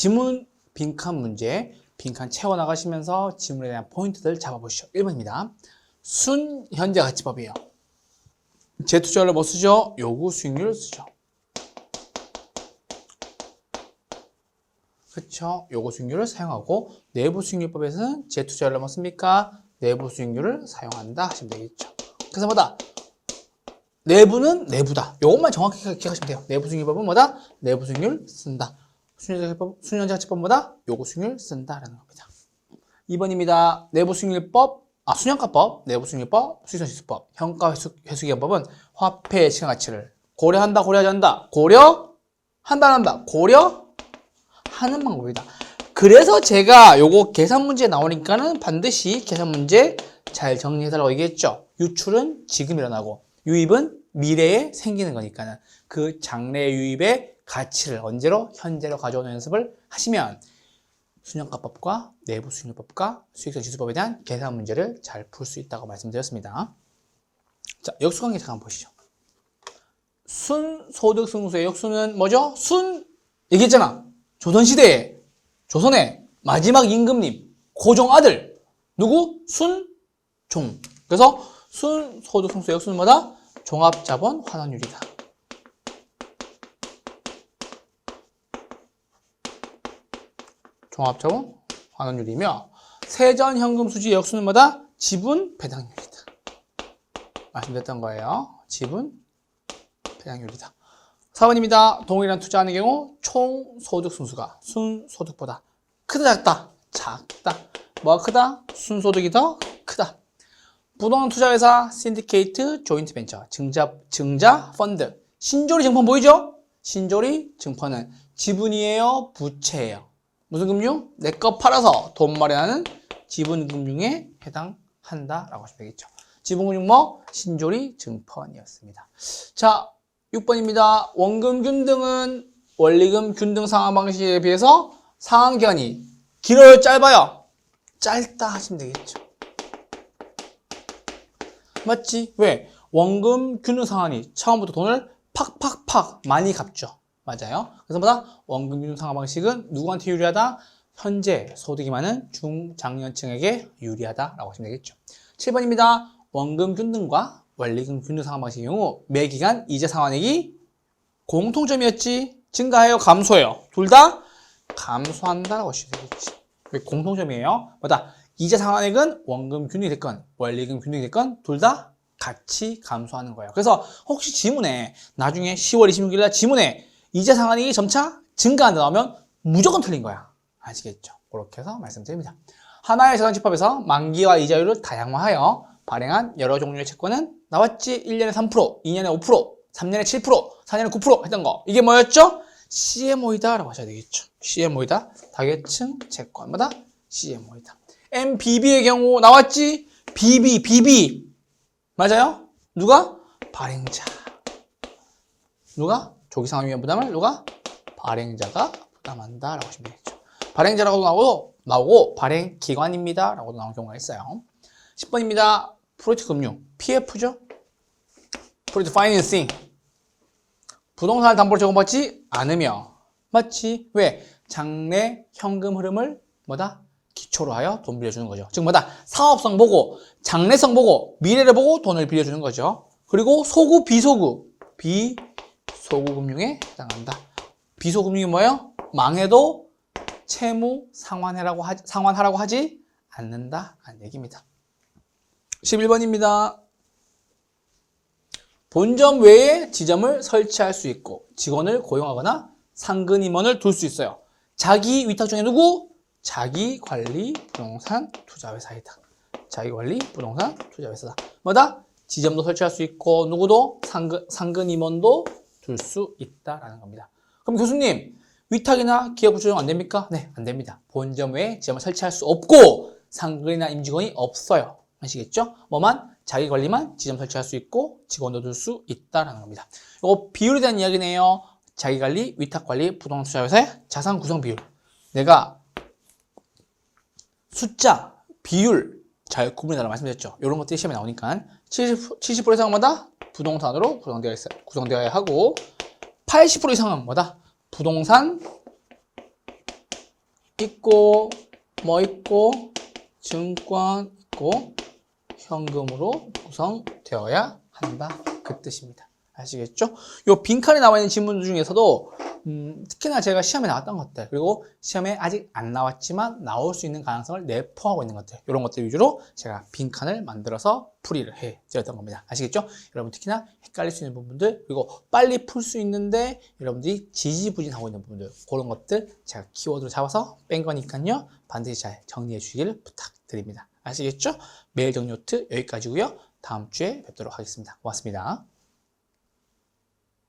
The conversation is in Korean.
지문 빈칸 문제, 빈칸 채워나가시면서 지문에 대한 포인트들 잡아보시죠. 1번입니다. 순 현재 가치법이에요. 재투자를 뭐 쓰죠? 요구 수익률 쓰죠. 그렇죠. 요구 수익률을 사용하고 내부 수익률법에서는 재투자를 뭐 씁니까? 내부 수익률을 사용한다 하시면 되겠죠. 그래서 뭐다? 내부는 내부다. 요것만 정확히 기억하시면 돼요. 내부 수익률법은 뭐다? 내부 수익률 쓴다. 수년자 가치법보다 요구 수익률 쓴다라는 겁니다. 2번입니다. 내부 수익률법, 아 수년가법, 내부 수익률법, 수익선지수법, 현가 회수, 회수기간법은 화폐의 시간 가치를 고려한다, 고려하지 않는다. 고려 한다, 한다. 고려 하는 방법이다. 그래서 제가 요거 계산 문제 나오니까는 반드시 계산 문제 잘 정리해달라고 얘기했죠. 유출은 지금 일어나고 유입은 미래에 생기는 거니까는 그 장래 유입의 가치를 언제로 현재로 가져오는 연습을 하시면 수년가법과 내부 수익률법과 수익성 지수법에 대한 계산 문제를 잘 풀 수 있다고 말씀드렸습니다. 자, 역수관계 잠깐 보시죠. 순 소득 승수의 역수는 뭐죠? 순 얘기했잖아. 조선시대에 조선의 마지막 임금님 고종 아들 누구? 순종. 그래서 순 소득 승수의 역수는 뭐다? 종합자본 환원율이다. 종합자본 환원율이며 세전 현금 수지의 역수는 뭐다? 지분 배당률이다. 말씀드렸던 거예요. 지분 배당률이다. 4번입니다. 동일한 투자하는 경우 총 소득 순수가 순소득보다 크다 작다? 작다. 뭐가 크다? 순소득이 더 크다. 부동산 투자회사 신디케이트 조인트 벤처 증자 증자 펀드 신조리 증권 보이죠? 신조리 증권은 지분이에요, 부채예요. 무슨 금융? 내 거 팔아서 돈 마련하는 지분금융에 해당한다라고 하시면 되겠죠. 지분금융 뭐? 신조리 증권이었습니다. 자, 6번입니다. 원금 균등은 원리금 균등 상환 방식에 비해서 상환기간이 길어요, 짧아요? 짧다 하시면 되겠죠. 맞지? 왜? 원금 균등 상환이 처음부터 돈을 팍팍팍 많이 갚죠. 맞아요. 그래서 뭐다? 원금 균등 상환 방식은 누구한테 유리하다? 현재 소득이 많은 중장년층에게 유리하다라고 하시면 되겠죠. 7번입니다. 원금 균등과 원리금 균등 상환 방식의 경우 매기간 이자 상환액이 공통점이었지. 증가해요, 감소해요. 둘 다 감소한다라고 하시면 되겠지. 왜 공통점이에요? 뭐다? 이자 상환액은 원금 균등이 됐건 원리금 균등이 됐건 둘 다 같이 감소하는 거예요. 그래서 혹시 지문에 나중에 10월 26일 날 지문에 이자 상환액이 점차 증가한다 나오면 무조건 틀린 거야. 아시겠죠? 그렇게 해서 말씀드립니다. 하나의 자산집합에서 만기와 이자율을 다양화하여 발행한 여러 종류의 채권은 나왔지? 1년에 3%, 2년에 5%, 3년에 7%, 4년에 9% 했던 거. 이게 뭐였죠? CMO이다 라고 하셔야 되겠죠. CMO이다. 다계층 채권마다 CMO이다. MBB의 경우 나왔지? BB, BB. 맞아요? 누가? 발행자. 누가? 조기상환위험 부담을 누가? 발행자가 부담한다 라고 하시면 되겠죠. 발행자라고도 나오고, 나오고 발행기관입니다. 라고도 나오는 경우가 있어요. 10번입니다. 프로젝트 금융. PF죠? 프로젝트 파이낸싱. 부동산 담보를 제공받지 않으며. 맞지? 왜? 장래 현금 흐름을 뭐다? 기초로 하여 돈 빌려주는 거죠. 즉 뭐다? 사업성 보고, 장래성 보고, 미래를 보고 돈을 빌려주는 거죠. 그리고 소구, 비소구. 비 소구 금융에 해당한다. 비소구 금융이 뭐예요? 망해도 채무 상환하라고 하지, 상환하라고 하지 않는다. 는 얘기입니다. 11번입니다. 본점 외에 지점을 설치할 수 있고 직원을 고용하거나 상근 임원을 둘 수 있어요. 자기 위탁 중에 누구? 자기 관리 부동산 투자회사이다. 자기 관리 부동산 투자회사다. 뭐다? 지점도 설치할 수 있고 누구도 상근, 상근 임원도 둘수 있다라는 겁니다. 그럼 교수님 위탁이나 기업 구조용 안 됩니까? 네, 안 됩니다. 본점 외에 지점을 설치할 수 없고 상근이나 임직원이 없어요. 아시겠죠? 뭐만 자기 관리만 지점 설치할 수 있고 직원도 둘수 있다라는 겁니다. 이거 비율에 대한 이야기네요. 자기 관리, 위탁 관리, 부동산 투자 회사의 자산 구성 비율. 내가 숫자, 비율 잘 구분해달라 말씀드렸죠. 이런 것들이 시험에 나오니까 70%, 70% 이상마다 부동산으로 구성되어 있어요. 구성되어야 하고 80% 이상은 뭐다? 부동산 있고 뭐 있고 증권 있고 현금으로 구성되어야 한다 그 뜻입니다. 아시겠죠? 요 빈칸에 나와 있는 질문 중에서도 음, 특히나 제가 시험에 나왔던 것들 그리고 시험에 아직 안 나왔지만 나올 수 있는 가능성을 내포하고 있는 것들 이런 것들 위주로 제가 빈칸을 만들어서 풀이를 해 드렸던 겁니다. 아시겠죠? 여러분 특히나 헷갈릴 수 있는 부분들 그리고 빨리 풀 수 있는데 여러분들이 지지부진하고 있는 부분들 그런 것들 제가 키워드로 잡아서 뺀 거니까요 반드시 잘 정리해 주시길 부탁드립니다. 아시겠죠? 메일 정리 노트 여기까지고요. 다음 주에 뵙도록 하겠습니다. 고맙습니다.